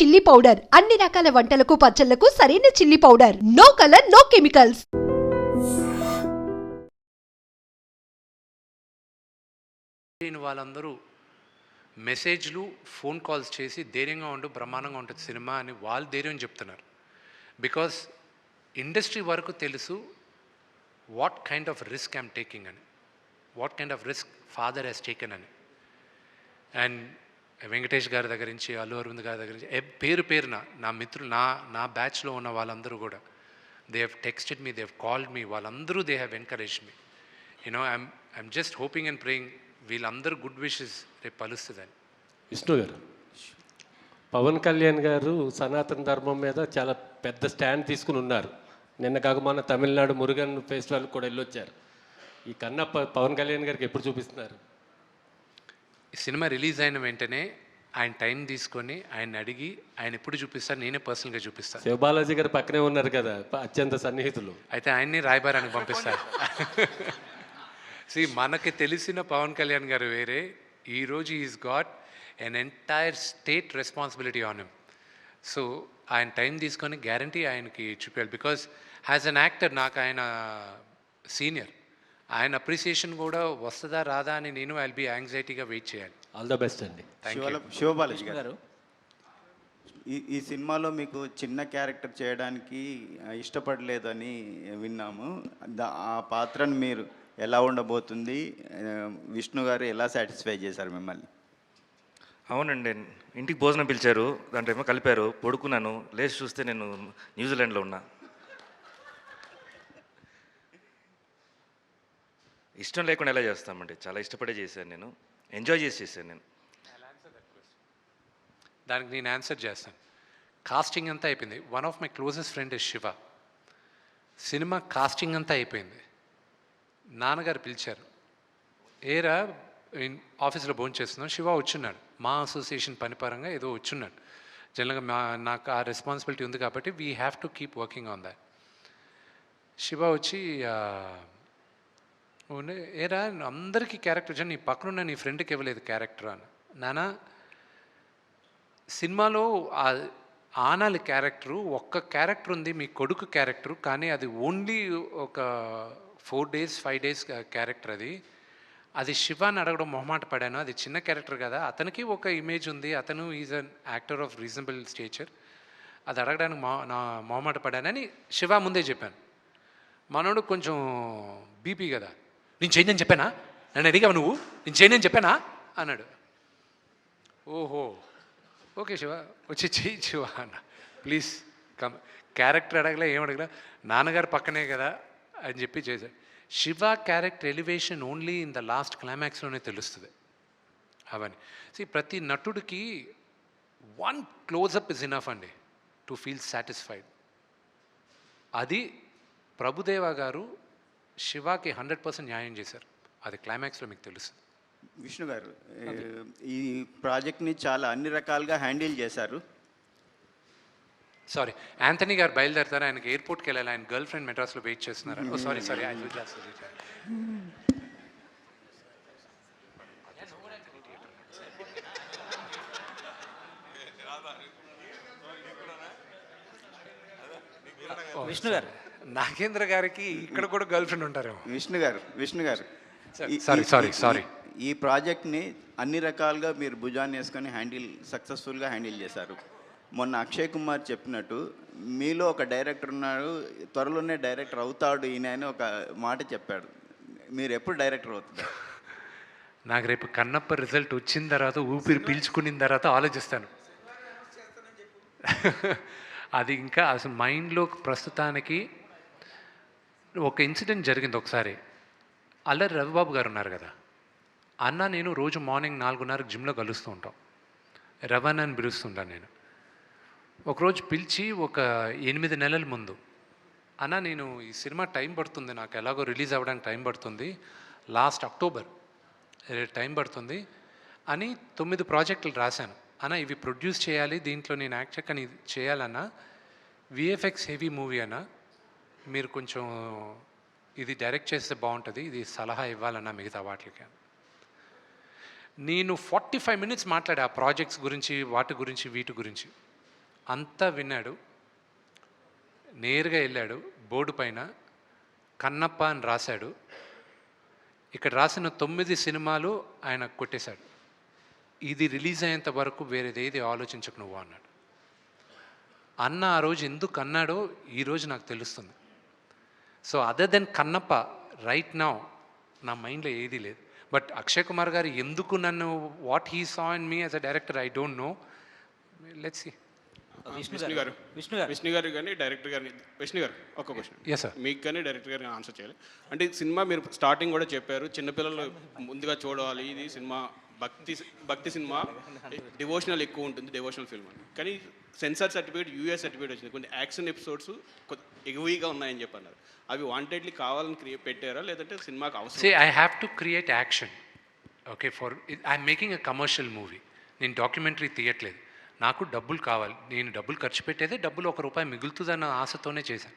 Chilli powder అన్ని రకాల వంటలకు పచ్చళ్ళకు సరైన chilli powder no colour no chemicals లేని వాళ్ళందరూ మెసేజ్లు ఫోన్ కాల్స్ చేసి ధైర్యంగా ఉండు బ్రహ్మాండంగా ఉంటుంది సినిమా అని వాళ్ళు ధైర్యం చెప్తున్నారు. బికాస్ ఇండస్ట్రీ వరకు తెలుసు what kind of risk I'm taking అని. What kind of risk father has taken అని. అండ్ వెంకటేష్ గారి దగ్గర నుంచి అల్లు అరవింద్ గారి దగ్గర నుంచి పేరు పేరున నా మిత్రులు నా నా బ్యాచ్లో ఉన్న వాళ్ళందరూ కూడా they have texted me they have called me వాళ్ళందరూ they have encourage me you know I'm I'm just hoping and praying వీళ్ళందరూ గుడ్ విషెస్ రేపు పలుస్తుందని. విష్ణు గారు పవన్ కళ్యాణ్ గారు సనాతన ధర్మం మీద చాలా పెద్ద స్టాండ్ తీసుకుని ఉన్నారు. నిన్న కాక మన తమిళనాడు మురుగన్ ఫెస్టివల్ కూడా వెళ్ళొచ్చారు. ఈ కన్నా పవన్ కళ్యాణ్ గారికి ఎప్పుడు చూపిస్తున్నారు? సినిమా రిలీజ్ అయిన వెంటనే ఆయన టైం తీసుకొని ఆయన అడిగి ఆయన ఎప్పుడు చూపిస్తారు నేనే పర్సనల్గా చూపిస్తాను శివబాలాజీ గారు పక్కనే ఉన్నారు కదా అత్యంత సన్నిహితులు. అయితే ఆయన్ని రాయబారానికి పంపిస్తారు సి మనకి తెలిసిన పవన్ కళ్యాణ్ గారు వేరే ఈరోజు is got an entire state responsibility on him so ఆయన టైం తీసుకొని గ్యారంటీ ఆయనకి చూపించాలి బికాజ్ యాజ్ అన్ యాక్టర్ నాకు ఆయన సీనియర్ ఆయన అప్రిసియేషన్ కూడా వస్తుందా రాదా అని నేను ఐల్ బీ యాంగ్జైటీగా వెయిట్ చేయాలి. ఆల్ ద బెస్ట్ అండి. శివబాలాజీ గారు. ఈ ఈ సినిమాలో మీకు చిన్న క్యారెక్టర్ చేయడానికి ఇష్టపడలేదని విన్నాము. ఆ పాత్రను మీరు ఎలా ఉండబోతుంది? విష్ణు గారు ఎలా సాటిస్ఫై చేశారు మిమ్మల్ని? అవునండి. ఇంటికి భోజనం పిలిచారు. దాంట్లో ఏమో కలిపారు. పడుకున్నాను. లేచి చూస్తే నేను న్యూజిలాండ్లో ఉన్నా. ఇష్టం లేకుండా ఎలా చేస్తామండి? చాలా ఇష్టపడే చేశాను నేను. ఎంజాయ్ చేసి చేశాను నేను. దానికి నేను ఆన్సర్ చేస్తాను. కాస్టింగ్ అంతా అయిపోయింది. One of my closest friend is Siva cinema casting అంతా అయిపోయింది. నాన్నగారు పిలిచారు. ఏరా ఆఫీస్లో భోజనం చేస్తున్నాం శివ వచ్చున్నాడు. మా అసోసియేషన్ పనిపరంగా ఏదో వచ్చున్నాడు. జనరల్గా మా నాకు ఆ రెస్పాన్సిబిలిటీ ఉంది కాబట్టి we have to keep working on that Siva వచ్చి ఏరా అందరికీ క్యారెక్టర్ వచ్చాను నీ పక్కనున్న నీ ఫ్రెండ్కి ఇవ్వలేదు క్యారెక్టర్ అని. నానా సినిమాలో ఆనాలి క్యారెక్టరు ఒక్క క్యారెక్టర్ ఉంది మీ కొడుకు క్యారెక్టరు కానీ అది ఓన్లీ ఒక four days five days character అది. అది శివాని అడగడం మొహమాట పడాను. అది చిన్న క్యారెక్టర్ కదా. అతనికి ఒక ఇమేజ్ ఉంది. అతను is an actor of reasonable stature అది అడగడానికి మొ నా మొహమాట పడానని శివ ముందే చెప్పాను. మనోడు కొంచెం బీపీ కదా. నేను చేయని చెప్పానా? నన్ను అడిగావు నువ్వు? నేను చేయని చెప్పానా? అన్నాడు. ఓహో. ఓకే శివ. వచ్చి చెయ్యి శివ అన్న. Please come. క్యారెక్టర్ అడగలే ఏం అడగలే. నాన్నగారు పక్కనే కదా అని చెప్పి చేశాడు Siva character elevation only in the last క్లైమాక్స్లోనే తెలుస్తుంది. అవన్నీ ప్రతి నటుడికి వన్ క్లోజప్ ఇస్ ఇనఫ్ అండి టు ఫీల్ సాటిస్ఫైడ్. అది ప్రభుదేవ గారు శివాకి హండ్రెడ్ పర్సెంట్ న్యాయం చేశారు. అది క్లైమాక్స్లో మీకు తెలుస్తుంది విష్ణు గారు ఈ ప్రాజెక్ట్ని చాలా అన్ని రకాలుగా హ్యాండిల్ చేశారు. సారీ యాంథనీ గారు బయలుదేరుతారు. ఆయనకి ఎయిర్పోర్ట్కి వెళ్ళాలి. ఆయన గర్ల్ ఫ్రెండ్ మెడ్రాస్లో వెయిట్ చేస్తున్నారు. ఓ sorry sorry I Vishnu garu Nagendra గారికి ఇక్కడ కూడా గర్ల్ ఫ్రెండ్ ఉంటారేమో విష్ణు గారు విష్ణు గారు sorry, ఈ- sorry. ఈ ప్రాజెక్ట్ని అన్ని రకాలుగా మీరు భుజాన్ని వేసుకొని హ్యాండిల్ సక్సెస్ఫుల్గా హ్యాండిల్ చేశారు మొన్న అక్షయ్ కుమార్ చెప్పినట్టు మీలో ఒక డైరెక్టర్ ఉన్నాడు త్వరలోనే డైరెక్టర్ అవుతాడు ఈయన అని ఒక మాట చెప్పాడు మీరు ఎప్పుడు డైరెక్టర్ అవుతారు నాకు రేపు కన్నప్ప రిజల్ట్ వచ్చిన తర్వాత ఊపిరి పీల్చుకున్న తర్వాత ఆలోచిస్తాను అది ఇంకా అసలు మైండ్లో ప్రస్తుతానికి ఒక ఇన్సిడెంట్ జరిగింది ఒకసారి. అల్లరి రవిబాబు గారు ఉన్నారు కదా. అన్న నేను రోజు మార్నింగ్ నాలుగున్నరకు జిమ్లో కలుస్తూ ఉంటాం. రవన్ అని పిలుస్తుంటాను నేను. ఒకరోజు పిలిచి ఒక ఎనిమిది నెలల ముందు అన్న నేను ఈ సినిమా టైం పడుతుంది నాకు ఎలాగో రిలీజ్ అవ్వడానికి టైం పడుతుంది. లాస్ట్ అక్టోబర్ టైం పడుతుంది అని తొమ్మిది ప్రాజెక్టులు రాశాను. అన్న ఇవి ప్రొడ్యూస్ చేయాలి దీంట్లో నేను యాక్ట్ చేయక చేయాలన్నా విఎఫ్ఎక్స్ హెవీ మూవీ అన్నా మీరు కొంచెం ఇది డైరెక్ట్ చేస్తే బాగుంటుంది ఇది సలహా ఇవ్వాలన్నా మిగతా వాటికి. నేను ఫార్టీ ఫైవ్ మినిట్స్ మాట్లాడా ఆ ప్రాజెక్ట్స్ గురించి వాటి గురించి వీటి గురించి. అంతా విన్నాడు. నేరుగా వెళ్ళాడు బోర్డు పైన కన్నప్ప అని రాశాడు. ఇక్కడ రాసిన తొమ్మిది సినిమాలు ఆయన కొట్టేశాడు. ఇది రిలీజ్ అయ్యేంత వరకు వేరేది ఏది ఆలోచించకు నువ్వు అన్నాడు. అన్న ఆ రోజు ఎందుకు అన్నాడో ఈరోజు నాకు తెలుస్తుంది. So other than Kannappa right now నా మైండ్లో ఏదీ లేదు. బట్ అక్షయ్ కుమార్ గారు ఎందుకు నన్ను what he saw and me as a director I don't know let's see Vishnu garu. Vishnu garu. Vishnu గారు కానీ డైరెక్టర్ గారిని విష్ణు గారు ఒక క్వశ్చన్ ఎస్ సార్ మీకు కానీ డైరెక్టర్ గారిని ఆన్సర్ చేయాలి. అంటే సినిమా మీరు స్టార్టింగ్ కూడా చెప్పారు. చిన్నపిల్లలు ముందుగా చూడాలి. ఇది సినిమా భక్తి భక్తి సినిమా డివోషనల్ ఎక్కువ ఉంటుంది డివోషనల్ ఫిల్మ్ అని. కానీ సెన్సార్ సర్టిఫికేట్ యూఎస్ సర్టిఫికేట్ వచ్చింది. కొన్ని యాక్షన్ ఎపిసోడ్స్ ఎగువీగా ఉన్నాయని చెప్పన్నారు. అవి వాంటెడ్లీ కావాలని క్రియేట్ పెట్టారా? లేదంటే సినిమాకి అవసరం I have to create action okay for I'm making a commercial movie నేను డాక్యుమెంటరీ తీయట్లేదు నాకు డబ్బులు కావాలి. నేను డబ్బులు ఖర్చు పెట్టేదే డబ్బులు ఒక రూపాయి మిగులుతుందన్న ఆశతోనే చేశాను.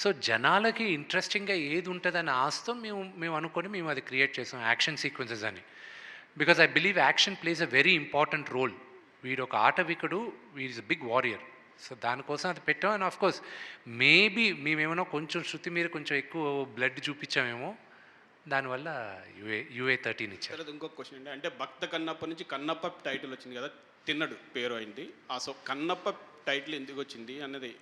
సో జనాలకి ఇంట్రెస్టింగ్గా ఏది ఉంటుందన్న ఆశతో మేము మేము అనుకొని మేము అది క్రియేట్ చేసాం యాక్షన్ సీక్వెన్సెస్ అని. Because I believe action plays a very important role వీడు ఒక ఆటవికుడు వీడ్ బిగ్ వారియర్ సో దానికోసం అది పెట్టాం అండ్ ఆఫ్ కోర్స్ మేబీ మేమేమైనా కొంచెం శృతి మీద కొంచెం ఎక్కువ బ్లడ్ చూపించామేమో దానివల్ల యూఏ యూఏ థర్టీన్ ఇచ్చారు. ఇంకొక క్వశ్చన్ అండి అంటే భక్త కన్నప్ప నుంచి కన్నప్ప టైటిల్ వచ్చింది కదా తిన్నడు పేరు అయింది. ఆ సో కన్నప్ప టైటిల్ ఎందుకు వచ్చింది అన్నది